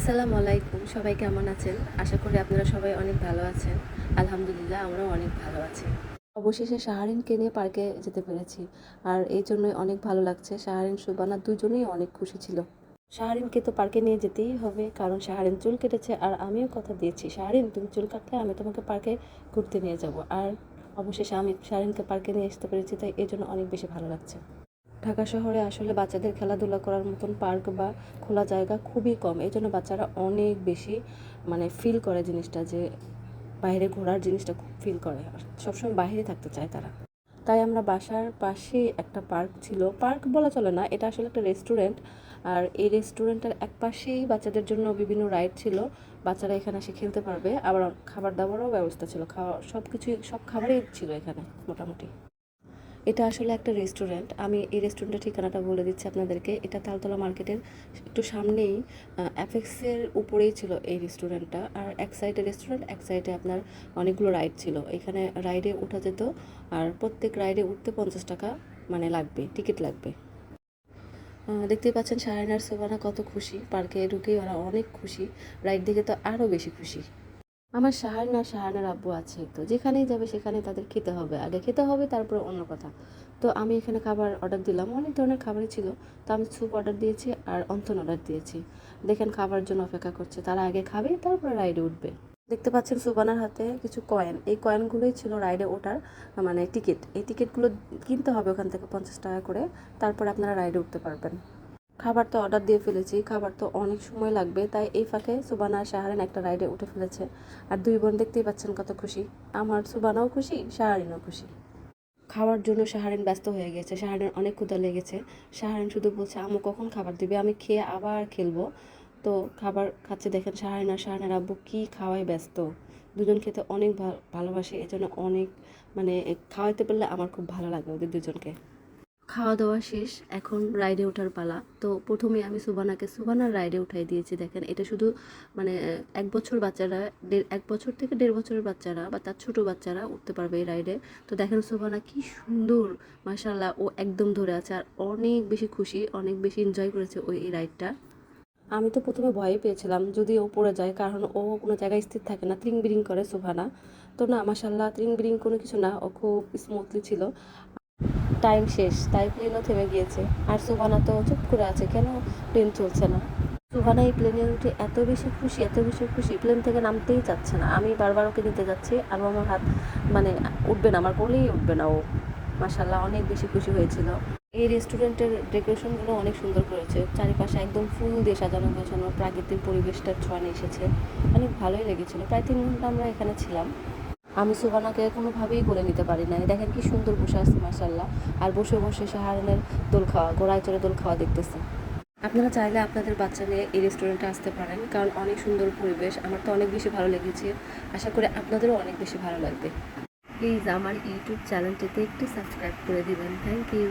আসসালামু আলাইকুম, সবাই কেমন আছেন? আশা করি আপনারা সবাই অনেক ভালো আছেন। আলহামদুলিল্লাহ, আমরাও অনেক ভালো আছি। অবশেষে শাহরিনকে নিয়ে পার্কে যেতে পেরেছি। আর এই জন্যই অনেক ভালো লাগছে। শাহরিন, সুবানা দুজনেই অনেক খুশি ছিল। শাহরিনকে তো পার্কে নিয়ে যেতেই হবে, কারণ শাহরিন চুল কেটেছে আর আমিও কথা দিয়েছি। শাহরিন, তুমি চুল কাটলে আমি তোমাকে পার্কে ঘুরতে নিয়ে যাব। আর অবশেষে আমি শাহরিনকে পার্কে নিয়ে আসতে পেরেছি, তাই এই জন্য অনেক বেশি ভালো লাগছে। ঢাকা শহরে আসলে বাচ্চাদের খেলাধুলা করার মতন পার্ক বা খোলা জায়গা খুবই কম। এই জন্য বাচ্চারা অনেক বেশি মানে ফিল করে জিনিসটা যে বাইরে ঘোরার জিনিসটা খুব ফিল করে। আর সবসময় বাইরে থাকতে চায় তারা। তাই আমরা বাসার পাশেই একটা পার্ক ছিল। পার্ক বলা চলে না, এটা আসলে একটা রেস্টুরেন্ট আর এই রেস্টুরেন্টের এক পাশেই বাচ্চাদের জন্য বিভিন্ন রাইড ছিল। বাচ্চারা এখানে এসে খেলতে পারবে। আবার খাবার দাবারও ব্যবস্থা ছিল। খাওয়া সব কিছুই সব খাবারই ছিল এখানে, মোটামুটি। এটা আসলে একটা রেস্টুরেন্ট আমি এই রেস্টুরেন্টের ঠিকানাটা বলে দিচ্ছি আপনাদেরকে। এটা তালতলা মার্কেটের একটু সামনেই অ্যাপেক্সের উপরেই ছিল এই রেস্টুরেন্টটা আর এক সাইডে রেস্টুরেন্ট এক সাইডে আপনার অনেকগুলো রাইড ছিল। এখানে রাইডে ওঠা যেত আর প্রত্যেক রাইডে উঠতে পঞ্চাশ টাকা মানে লাগবে টিকিট লাগবে। দেখতেই পাচ্ছেন শাহানার সোবানা কত খুশি। পার্কে ঢুকেই ওরা অনেক খুশি। রাইড দেখে তো আরও বেশি খুশি। আমার শাহানা শাহানার আব্বু আছে তো, যেখানেই যাবে সেখানে তাদের খেতে হবে। আগে খেতে হবে, তারপরে অন্য কথা। তো আমি এখানে খাবার অর্ডার দিলাম, অনেক ধরনের খাবারই ছিল। তো আমি স্যুপ অর্ডার দিয়েছি আর অন্তন অর্ডার দিয়েছি। দেখেন খাবার জন্য অপেক্ষা করছে, তারা আগে খাবে, তারপরে রাইডে উঠবে। দেখতে পাচ্ছেন সুবানার হাতে কিছু কয়েন এই কয়েনগুলোই ছিল রাইডে ওঠার মানে টিকিট এই টিকিটগুলো কিনতে হবে ওখান থেকে পঞ্চাশ টাকা করে, তারপর আপনারা রাইডে উঠতে পারবেন। খাবার তো অর্ডার দিয়ে ফেলেছি, খাবার তো অনেক সময় লাগবে, তাই এই ফাঁকে সুবানা আর শাহারিন একটা রাইডে উঠে ফেলেছে। আর দুই বোন দেখতেই পাচ্ছেন কত খুশি। আমার সুবানাও খুশি, শাহারিনও খুশি। খাওয়ার জন্য শাহারিন ব্যস্ত হয়ে গেছে, শাহারিনের অনেক ক্ষুধা লেগেছে। শাহারিন শুধু বলছে আমু কখন খাবার দিবে? আমি খেয়ে আবার খেলব। তো খাবার খাচ্ছে দেখেন শাহারিন আর শাহারিনের আব্বু কী খাওয়ায় ব্যস্ত। দুজন খেতে অনেক ভালোবাসে, এজন্য অনেক মানে খাওয়াইতে পারলে আমার খুব ভালো লাগে ওদের দুজনকে। খাওয়া দাওয়া শেষ, এখন রাইডে ওঠার পালা। তো প্রথমে আমি সুবানাকে, সুবানার রাইডে উঠাই দিয়েছি, দেখেন। এটা শুধু মানে এক বছর বাচ্চারা এক বছর থেকে দেড় বছরের বাচ্চারা বা তার ছোট বাচ্চারা উঠতে পারবে এই রাইডে তো দেখেন সুবানা কি সুন্দর মাশাল্লাহ ও একদম ধরে আছে আর অনেক বেশি খুশি, অনেক বেশি এনজয় করেছে ওই রাইডটা আমি তো প্রথমে ভয় পেয়েছিলাম যদি ও পড়ে যায়, কারণ ও কোনো জায়গায় স্থির থাকে না ত্রিং বিরিং করে সুভানা তো না মাসাল্লাহ ত্রিং বিরিং কোনো কিছু না, ও খুব স্মুথলি ছিল। টাইম শেষ, তাই প্লেনও থেমে গিয়েছে। আর সুভানা তো চুপ করে আছে, কেন প্লেন চলছে না? সুভানা এই প্লেনে উঠে এত বেশি খুশি, এত বেশি খুশি প্লেন থেকে নামতেই চাচ্ছে না। আমি বারবার ওকে নিতে যাচ্ছি, আর আমার হাত মানে উঠবে না, আমার কোলেই উঠবে না ও। মাসাল্লাহ অনেক বেশি খুশি হয়েছিল। এই রেস্টুরেন্টের ডেকোরেশনগুলো অনেক সুন্দর করেছে। চারিপাশে একদম ফুল দিয়ে সাজানো গোছানো, প্রাকৃতিক পরিবেশটার ছোঁয়া নিয়ে এসেছে। অনেক ভালোই লেগেছিল। প্রায় তিন ঘণ্টা আমরা এখানে ছিলাম। আমি সুবানাকে কোনোভাবেই কোলে নিতে পারি না দেখেন কি সুন্দর বসে আছে মাসাল্লাহ আর বসে বসে শাহারানের দোল খাওয়া গোড়ায় চড়ে দোল খাওয়া দেখতেছে। আপনারা চাইলে আপনাদের বাচ্চা নিয়ে এই রেস্টুরেন্টে আসতে পারেন, কারণ অনেক সুন্দর পরিবেশ। আমার তো অনেক বেশি ভালো লেগেছে। আশা করি আপনাদেরও অনেক বেশি ভালো লাগবে। প্লিজ আমার ইউটিউব চ্যানেলটিতে একটু সাবস্ক্রাইব করে দিবেন। Thank you.